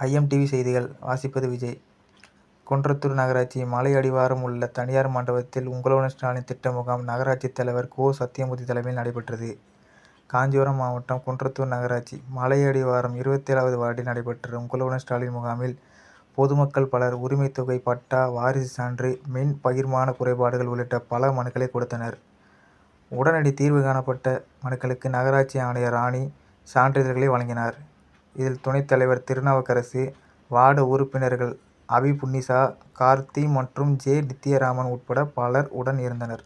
IIM TV செய்திகள் வாசிப்பது விஜய் குன்றத்தூர் நகராட்சி மலை அடிவாரம் உள்ள தனியார் மண்டபத்தில் உங்களுடன் ஸ்டாலின் திட்ட முகாம் நகராட்சி தலைவர் கோ சத்தியமூர்த்தி தலைமையில் நடைபெற்றது. காஞ்சிபுரம் மாவட்டம் குன்றத்தூர் நகராட்சி மலை அடிவாரம் இருபத்தேழாவது வார்டில் நடைபெற்ற உங்களுடன் ஸ்டாலின் முகாமில் பொதுமக்கள் பலர் உரிமைத் தொகை, பட்டா, வாரிசு சான்று, மின் பகிர்மான குறைபாடுகள் உள்ளிட்ட பல மனுக்களை கொடுத்தனர். உடனடி தீர்வு காணப்பட்ட மனுக்களுக்கு நகராட்சி ஆணையர் ராணி சான்றிதழ்களை வழங்கினார். இதில் துணைத் தலைவர் திருநாவுக்கரசு, வார்டு உறுப்பினர்கள் அபி புன்னிசா கார்த்தி மற்றும் ஜெ. நித்யராமன் உட்பட பலர் உடன் இருந்தனர்.